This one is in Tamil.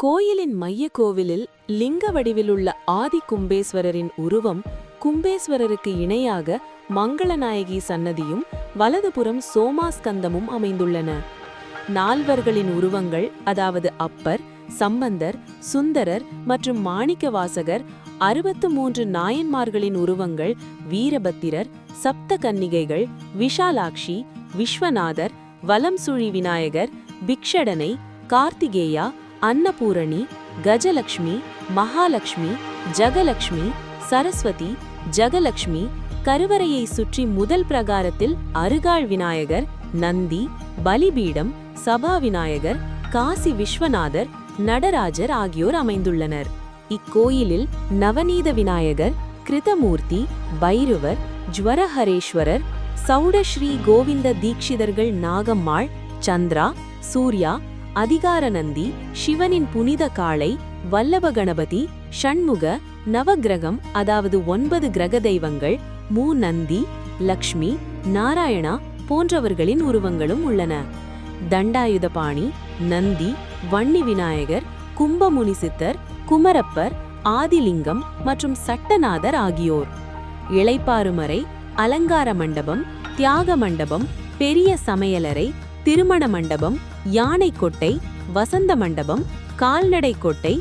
கோயிலின் மைய கோவிலில் லிங்க வடிவிலுள்ள ஆதி கும்பேஸ்வரரின் உருவம் கும்பேஸ்வரருக்கு இணையாக மங்களநாயகி சன்னதியும் வலதுபுறம் சோமாஸ்கந்தமும் அமைந்துள்ளன. நால்வர்களின் உருவங்கள் அதாவது அப்பர் சம்பந்தர் சுந்தரர் மற்றும் மாணிக்கவாசகர் அறுபத்து மூன்று நாயன்மார்களின் உருவங்கள் வீரபத்திரர் சப்த கன்னிகைகள் விஷாலாக்ஷி விஸ்வநாதர் வலம் சுழி விநாயகர் பிக்ஷடனை கார்த்திகேயா அன்னபூரணி கஜலக்ஷ்மி மகாலட்சுமி ஜகலக்ஷ்மி சரஸ்வதி ஜகலக்ஷ்மி கருவறையை சுற்றி முதல் பிரகாரத்தில் அருகாள் விநாயகர் நந்தி பலிபீடம் சபா விநாயகர் காசி விஸ்வநாதர் நடராஜர் ஆகியோர் அமைந்துள்ளனர். இக்கோயிலில் நவநீத விநாயகர் கிருதமூர்த்தி பைரவர் ஜுவரஹரேஸ்வரர் சௌடஸ்ரீ கோவிந்த தீக்ஷிதர்கள் நாகம்மாள் சந்திரா சூர்யா அதிகார நந்தி சிவனின் புனித காளை வல்லப கணபதி ஷண்முக நவக்கிரகம் அதாவது ஒன்பது கிரக தெய்வங்கள் மூ நந்தி லக்ஷ்மி நாராயணா போன்றவர்களின் உருவங்களும் உள்ளன. தண்டாயுதபாணி நந்தி வன்னி விநாயகர் கும்பமுனி சித்தர் குமரப்பர் ஆதிலிங்கம் மற்றும் சட்டநாதர் ஆகியோர். இளைப்பாறுமறை அலங்கார மண்டபம் தியாக மண்டபம் பெரிய சமையலறை திருமண மண்டபம் யானை கொட்டை வசந்த மண்டபம் கால்நடை கொட்டை